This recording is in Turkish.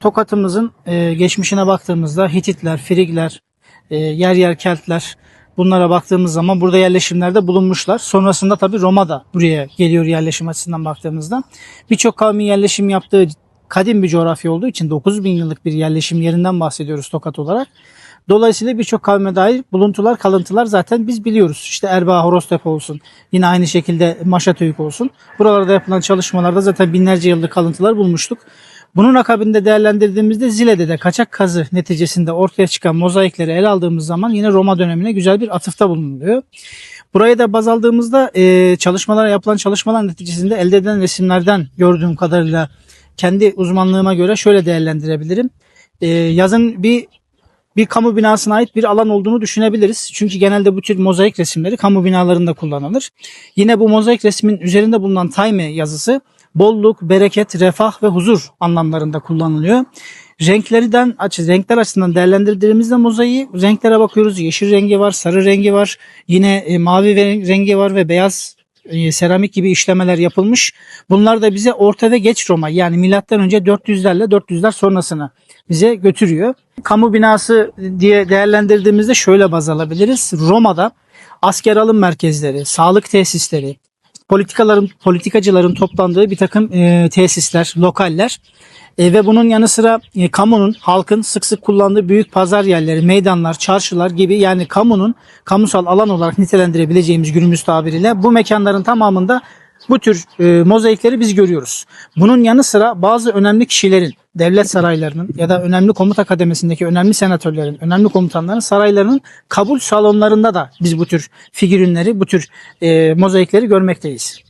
Tokat'ımızın e, geçmişine baktığımızda Hititler, Frigler, e, yer yer Keltler bunlara baktığımız zaman burada yerleşimlerde bulunmuşlar. Sonrasında tabii Roma da buraya geliyor yerleşim açısından baktığımızda. Birçok kavmin yerleşim yaptığı kadim bir coğrafya olduğu için 9000 yıllık bir yerleşim yerinden bahsediyoruz Tokat olarak. Dolayısıyla birçok kavme dair buluntular, kalıntılar zaten biz biliyoruz. İşte Erbaa, Horoztepe olsun, yine aynı şekilde Maşatöyük olsun. Buralarda yapılan çalışmalarda zaten binlerce yıllık kalıntılar bulmuştuk. Bunun akabinde değerlendirdiğimizde Zile'de de kaçak kazı neticesinde ortaya çıkan mozaikleri ele aldığımız zaman yine Roma dönemine güzel bir atıfta bulunuluyor. Buraya da baz aldığımızda e, çalışmalar yapılan çalışmalar neticesinde elde edilen resimlerden gördüğüm kadarıyla kendi uzmanlığıma göre şöyle değerlendirebilirim. E, yazın bir bir kamu binasına ait bir alan olduğunu düşünebiliriz. Çünkü genelde bu tür mozaik resimleri kamu binalarında kullanılır. Yine bu mozaik resmin üzerinde bulunan Tayme yazısı bolluk, bereket, refah ve huzur anlamlarında kullanılıyor. Renklerden renkler açısından değerlendirdiğimizde mozaiği renklere bakıyoruz. Yeşil rengi var, sarı rengi var, yine e, mavi rengi var ve beyaz e, seramik gibi işlemeler yapılmış. Bunlar da bize Orta ve Geç Roma yani milattan önce 400'lerle 400'ler sonrasını bize götürüyor. Kamu binası diye değerlendirdiğimizde şöyle baz alabiliriz. Roma'da asker alım merkezleri, sağlık tesisleri, politikaların politikacıların toplandığı bir takım e, tesisler, lokaller. E, ve bunun yanı sıra e, kamunun, halkın sık sık kullandığı büyük pazar yerleri, meydanlar, çarşılar gibi yani kamunun kamusal alan olarak nitelendirebileceğimiz günümüz tabiriyle bu mekanların tamamında bu tür e, mozaikleri biz görüyoruz. Bunun yanı sıra bazı önemli kişilerin, devlet saraylarının ya da önemli komuta kademesindeki önemli senatörlerin, önemli komutanların saraylarının kabul salonlarında da biz bu tür figürünleri, bu tür e, mozaikleri görmekteyiz.